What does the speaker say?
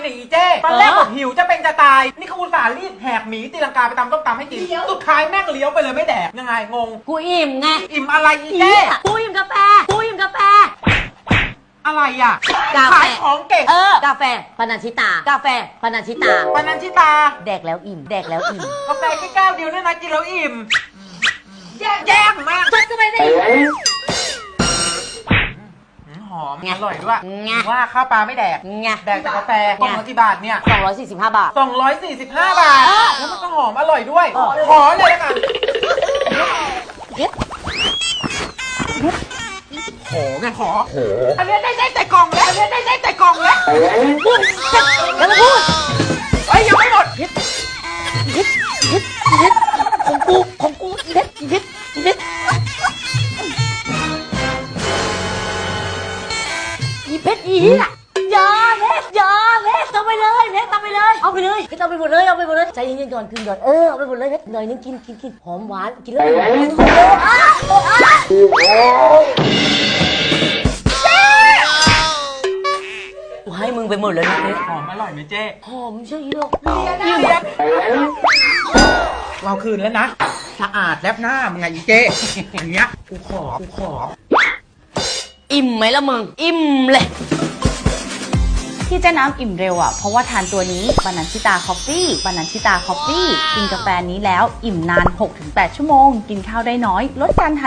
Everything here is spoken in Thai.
เนี่ยอีเจ้ตอนแรกบอกหิวจะเป็นจะตาย นี่เขาอุตส่าห์รีบแหกหนีตีลังกาไปตำต้มตำให้กินสุดท้ายแม่งเลี้ยวไปเลยไม่แดกยังไงงง กูอิ่มไงอิ่มอะไรอีเจ๊เจ้กูอิ่มกาแฟกูอิ่มกาแฟ อะไรอะกาแฟ ขายของเก่งเออ กาแฟปานาชิตา กาแฟปานาชิตา ปานันชิตาแดกแล้วอิ่ม แดกแล้วอิ่มกาแฟแค่แก้วเดียวเนี่ยนะกินแล้วอิ่มแย่แย่มากจัดเข้าไปสิหืมหอมอ ร่อยด้วยไงว่าข้าวปลาไม่แดกไงแดกแต่กาแฟกล่องละกี่บาทเนี่ย 245 บาท 245 บาท แล้วมันก็หอมอร่อยด้วยเออขอเลยแล้วกันเย็ดขอไงขออันเนี้ยได้ได้แต่กล่องแล้วอันเนี้ยได้ได้แต่กล่องแล้วแล้วมาพูดเอ้ยยังไม่หมดเย็ดเย็ดเย็ดเย็ดของกูของกูเย็ดเย็ด เย็ดอีเพชรอีเหี้ยอย่าเพชรอย่าเพชรเอาไปเลยเพชรเอาไปเลย เอาไปเลยเพชรเอาไปหมดเลยเอาไปหมดเลยใจเย็นๆก่อนคืนก่อนเออเอาไปหมดเลยเพชรหน่อยนึงกินกินกินหอมหวานกินแล้วหอมอะอะกูให้มึงไปหมดเลยนะเพชรหอมอร่อยไหมเจ๊หอมใช่หรอกเรียบเราคืนแล้วนะ สะอาดแลบหน้ามึงไงอีเจ๊อย่างเงี้ยกูขอกูขอ อิ่มไหมล่ะมึง อิ่มเลย ที่เจ๊น้ำอิ่มเร็วอะ เพราะว่าทานตัวนี้บานันชิตาคอฟฟี่บานันชิตาคอฟฟี่ กินกาแฟนี้แล้วอิ่มนาน 6-8 ชั่วโมง กินข้าวได้น้อย ลดการทาน